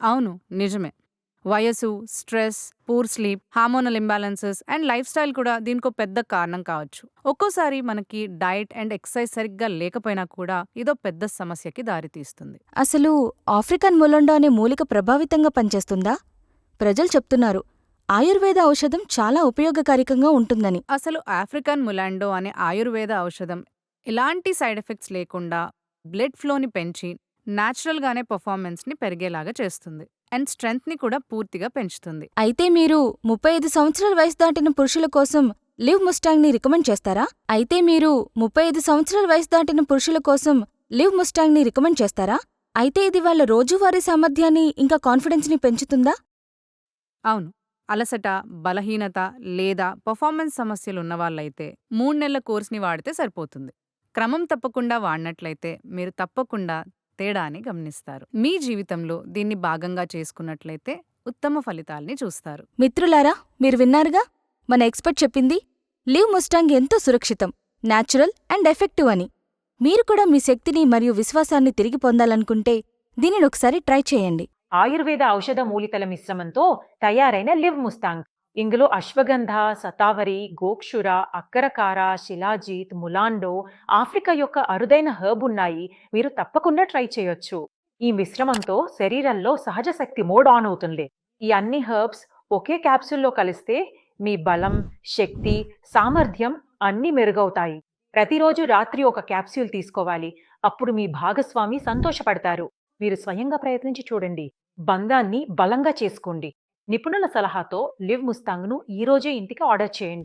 అవును నిజమే. వయసు stress poor sleep hormonal imbalances and life style కూడా దీనికో పెద్ద కారణం కావచ్చు. ఒక్కోసారి మనకి డైట్ అండ్ ఎక్సర్సైజ్ సరిగ్గా లేకపోయినా కూడా ఇదో పెద్ద సమస్యకి దారితీస్తుంది అసలు ఆఫ్రికన్ ములండో అనే మూలిక ప్రభావితంగా పనిచేస్తుందా? ప్రజలు చెప్తున్నారు ఆయుర్వేద ఔషధం చాలా ఉపయోగకారికంగా ఉంటుందని. అసలు ఆఫ్రికన్ ములాండో అనే ఆయుర్వేద ఔషధం ఎలాంటి సైడ్ ఎఫెక్ట్స్ లేకుండా బ్లడ్ ఫ్లోని పెంచి న్యాచురల్గానే పర్ఫార్మెన్స్ని పెరిగేలాగా చేస్తుంది. అండ్ స్ట్రెంగ్త్ని కూడా పూర్తిగా పెంచుతుంది. అయితే మీరు ముప్పై ఐదు సంవత్సరాల వయసు దాటిన పురుషుల కోసం లివ్ ముస్టాంగ్ని రికమెండ్ చేస్తారా? అయితే మీరు ముప్పై ఐదు సంవత్సరాల వయసు దాటిన పురుషుల కోసం లివ్ ముస్టాంగ్ని రికమెండ్ చేస్తారా? అయితే ఇది వాళ్ళ రోజువారీ సామర్థ్యాన్ని ఇంకా కాన్ఫిడెన్స్ని పెంచుతుందా? అవును. అలసట బలహీనత లేదా పర్ఫార్మెన్స్ సమస్యలు ఉన్నవాళ్ళైతే మూడు నెలల కోర్స్ని వాడితే సరిపోతుంది. క్రమం తప్పకుండా వాడినట్లయితే మీరు తప్పకుండా తేడాని గమనిస్తారు. మీ జీవితంలో దీన్ని భాగంగా చేసుకున్నట్లయితే ఉత్తమ ఫలితాల్ని చూస్తారు. మిత్రులారా మీరు విన్నారుగా? మన ఎక్స్పర్ట్ చెప్పింది లివ్ ముస్టాంగ్ ఎంతో సురక్షితం న్యాచురల్ అండ్ ఎఫెక్టివ్ అని. మీరు కూడా మీ శక్తిని మరియు విశ్వాసాన్ని తిరిగి పొందాలనుకుంటే దీనిని ఒకసారి ట్రై చేయండి. ఆయుర్వేద ఔషధ మూలికల మిశ్రమంతో తయారైన లివ్ ముస్తాంగ్. ఇందులో అశ్వగంధ సతావరి గోక్షుర అక్కరకార శిలాజీత్ ములాండో ఆఫ్రికా యొక్క అరుదైన హర్బ్ ఉన్నాయి. మీరు తప్పకుండా ట్రై చేయొచ్చు. ఈ మిశ్రమంతో శరీరంలో సహజ శక్తి మోడ్ ఆన్ అవుతుంది. ఈ అన్ని హర్బ్స్ ఒకే క్యాప్సూల్లో కలిస్తే మీ బలం శక్తి సామర్థ్యం అన్నీ మెరుగవుతాయి. ప్రతిరోజు రాత్రి ఒక క్యాప్సూల్ తీసుకోవాలి. అప్పుడు మీ భాగస్వామి సంతోషపడతారు. మీరు స్వయంగా ప్రయత్నించి చూడండి. బంధాన్ని బలంగా చేసుకోండి. నిపుణుల సలహాతో లివ్ ముస్తాంగ్ను ఈరోజే ఇంటికి ఆర్డర్ చేయండి.